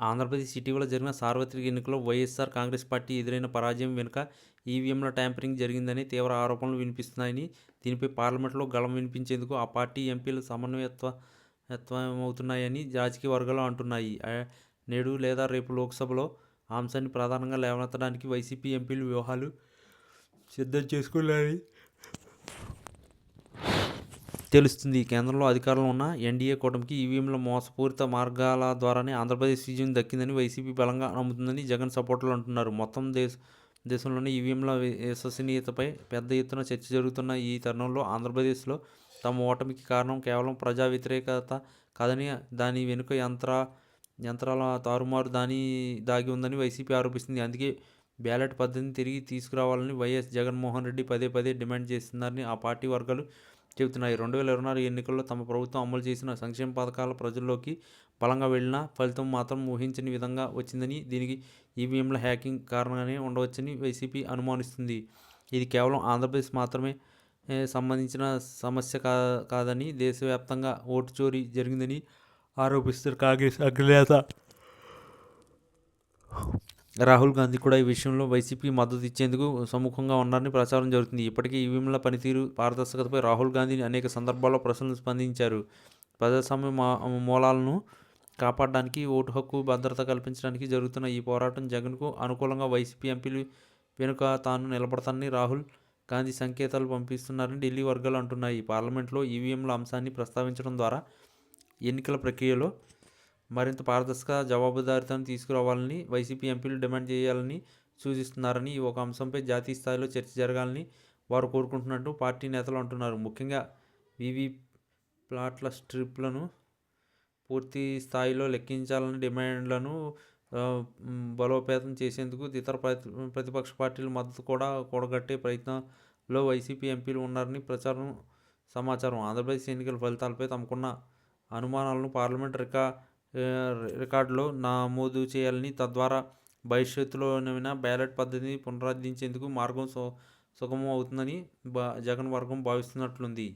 ఆంధ్రప్రదేశ్ ఇటీవల జరిగిన సార్వత్రిక ఎన్నికల్లో వైఎస్ఆర్ కాంగ్రెస్ పార్టీ ఎదురైన పరాజయం వెనుక ఈవీఎంల ట్యాంపరింగ్ జరిగిందని తీవ్ర ఆరోపణలు వినిపిస్తున్నాయని దీనిపై పార్లమెంట్లో గళం వినిపించేందుకు ఆ పార్టీ ఎంపీలు సమన్వయత్వమవుతున్నాయని రాజకీయ వర్గాలు అంటున్నాయి. నేడు లేదా రేపు లోక్సభలో అంశాన్ని ప్రధానంగా లేవనెత్తడానికి వైసీపీ ఎంపీలు వ్యూహాలు సిద్ధం చేసుకున్నారని తెలుస్తుంది. కేంద్రంలో అధికారంలో ఉన్న ఎన్డీఏ కూటమికి ఈవీఎంల మోసపూరిత మార్గాల ద్వారానే ఆంధ్రప్రదేశ్ విజయం దక్కిందని వైసీపీ బలంగా నమ్ముతుందని జగన్ సపోర్టర్లు అంటున్నారు. మొత్తం దేశ దేశంలోని ఈవీఎంల విశ్వసనీయతపై పెద్ద ఎత్తున చర్చ జరుగుతున్న ఈ తరుణంలో ఆంధ్రప్రదేశ్లో తమ ఓటమికి కారణం కేవలం ప్రజా వ్యతిరేకత కాదని దాని వెనుక యంత్ర యంత్రాల తారుమారు దాని దాగి ఉందని వైసీపీ ఆరోపిస్తుంది. అందుకే బ్యాలెట్ పద్ధతిని తిరిగి తీసుకురావాలని వైఎస్ జగన్మోహన్ రెడ్డి పదే పదే డిమాండ్ చేస్తున్నారని ఆ పార్టీ వర్గాలు చెబుతున్నాయి. రెండు వేల ఇరవై నాలుగు ఎన్నికల్లో తమ ప్రభుత్వం అమలు చేసిన సంక్షేమ పథకాల ప్రజల్లోకి బలంగా వెళ్ళిన ఫలితం మాత్రం ఊహించని విధంగా వచ్చిందని దీనికి ఈవీఎంల హ్యాకింగ్ కారణంగానే ఉండవచ్చని వైసీపీ అనుమానిస్తుంది. ఇది కేవలం ఆంధ్రప్రదేశ్ మాత్రమే సంబంధించిన సమస్య కా కాదని దేశవ్యాప్తంగా ఓటు చోరీ జరిగిందని ఆరోపిస్తారు కాంగ్రెస్ అగ్రనేత. రాహుల్ గాంధీ కూడా ఈ విషయంలో వైసీపీ మద్దతు ఇచ్చేందుకు సముఖంగా ఉన్నారని ప్రచారం జరుగుతుంది. ఇప్పటికే ఈవీఎంల పనితీరు పారదర్శకతపై రాహుల్ గాంధీ అనేక సందర్భాల్లో ప్రశ్నలు స్పందించారు. ప్రజాస్వామ్య మూలాలను కాపాడడానికి ఓటు హక్కు భద్రత కల్పించడానికి జరుగుతున్న ఈ పోరాటం జగన్కు అనుకూలంగా వైసీపీ ఎంపీలు వెనుక తాను నిలబడతానని రాహుల్ గాంధీ సంకేతాలు పంపిస్తున్నారని ఢిల్లీ వర్గాలు అంటున్నాయి. పార్లమెంట్లో ఈవీఎంల అంశాన్ని ప్రస్తావించడం ద్వారా ఎన్నికల ప్రక్రియలో మరింత పారదర్శక జవాబుదారితను తీసుకురావాలని వైసీపీ ఎంపీలు డిమాండ్ చేయాలని సూచిస్తున్నారని ఈ ఒక అంశంపై జాతీయ స్థాయిలో చర్చ జరగాలని వారు కోరుకుంటున్నట్టు పార్టీ నేతలు అంటున్నారు. ముఖ్యంగా వివి ప్లాట్ల స్ట్రిప్లను పూర్తి స్థాయిలో లెక్కించాలని డిమాండ్లను బలోపేతం చేసేందుకు ఇతర ప్రతి ప్రతిపక్ష పార్టీల మద్దతు కూడా కూడగట్టే ప్రయత్నంలో వైసీపీ ఎంపీలు ఉన్నారని ప్రచారం సమాచారం. ఆంధ్రప్రదేశ్ ఎన్నికల ఫలితాలపై తమకున్న అనుమానాలను పార్లమెంట్ రికా రికార్డులో నమోదు చేయాలని తద్వారా భవిష్యత్తులోనైనా బ్యాలెట్ పద్ధతిని పునరుద్ధరించేందుకు మార్గం సు సుగమం అవుతుందని జగన్ వర్గం భావిస్తున్నట్లుంది.